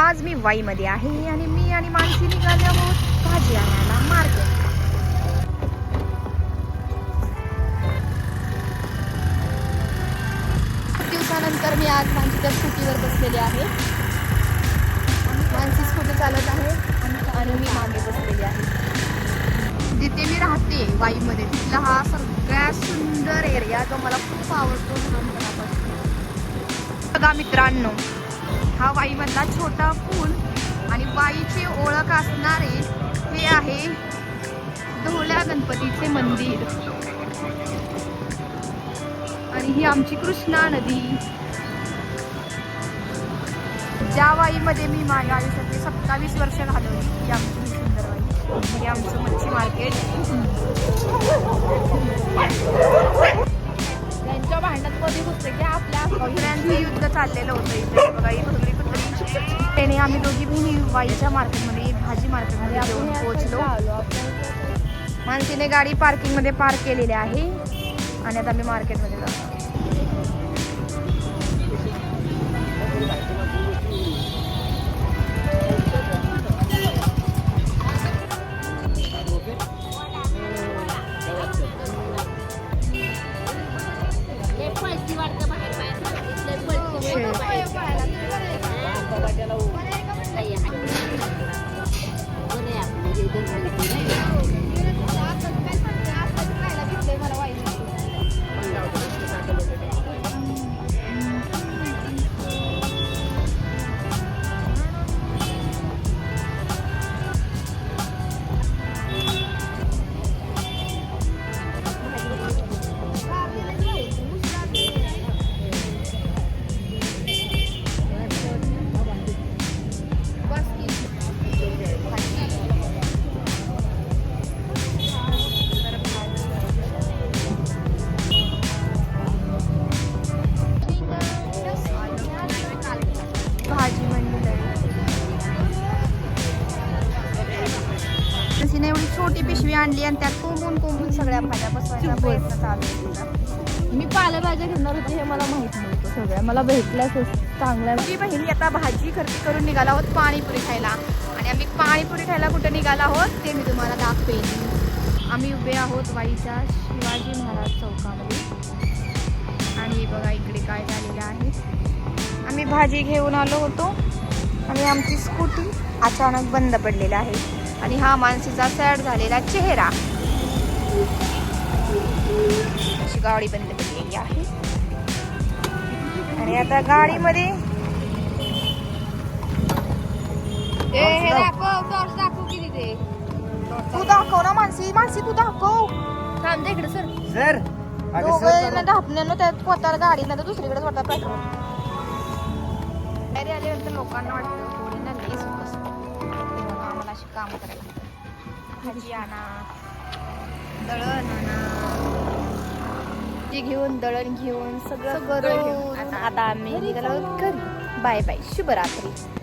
आज मी वाईमध्ये आहे आणि मी आणि मानसी निघाले आहोत भाजी आणायला मार्केट दिवसानंतर मी आज मानसीच्या स्कूटीवर बसलेले आहे. मानसी स्कूटी चालत आहे आणि मी मागे बसलेली आहे. जिथे मी राहते वाईमध्ये तिथला हा सगळ्यात सुंदर एरिया जो मला खूप आवडतो लहानपणापासून. बघा मित्रांनो हा वाईमधला छोटा पूल आणि वाईची ओळख असणारे हे आहे ढोल्या गणपतीचे मंदिर. आणि ही आमची कृष्णा नदी. ज्या वाईमध्ये मी माझ्या आयुष्यातली सत्तावीस वर्ष घालवली ही आमची सुंदर वाई. हे आमचं मच्छी मार्केट आम्ही दोघी बहिणी वाईच्या मार्केटमध्ये भाजी मार्केटमध्ये येऊन पोहोचलो. मानसीने गाडी पार्किंगमध्ये पार्क केलेली आहे. आणि आता आम्ही मार्केटमध्ये जातो. तिने एवढी छोटी पिशवी आणली आणि त्यात कोंबून कोंबून सगळ्या भाज्या बसवायचा प्रयत्न चालू आहे. मी पालेभाज्या घेणार होते हे मला माहीत नव्हतं सगळ्या. मला भेटल्याच चांगल्या. मी बहिणी आता भाजी खरेदी करून निघाला आहोत पाणीपुरी खायला. आणि आम्ही पाणीपुरी खायला कुठे निघाला आहोत ते मी तुम्हाला दाखवेन. आम्ही उभे आहोत वाईच्या शिवाजी महाराज चौकामध्ये. आणि बघा इकडे काय झालेलं आहे. आम्ही भाजी घेऊन आलो होतो. आणि आमची स्कूटी अचानक बंद पडलेली आहे. आणि हा माणसाचा सॅड झालेला चेहरा. अशी गाडी बंद पडलेली आहे. आणि आता गाडीमध्ये तू. दाखव. ना मानसी मानसी तू दाखव. थांब इकडे सर. सर त्यात गाडी नाही तर दुसरीकडे स्वतः पेट्रोल. घरी आल्यानंतर लोकांना वाटतं आम्हाला अशी काम करायला भाजी आणा दळण आणा. घेऊन दळण घेऊन सगळं करून. आता आम्ही निघालो घरी. Bye bye. शुभरात्री.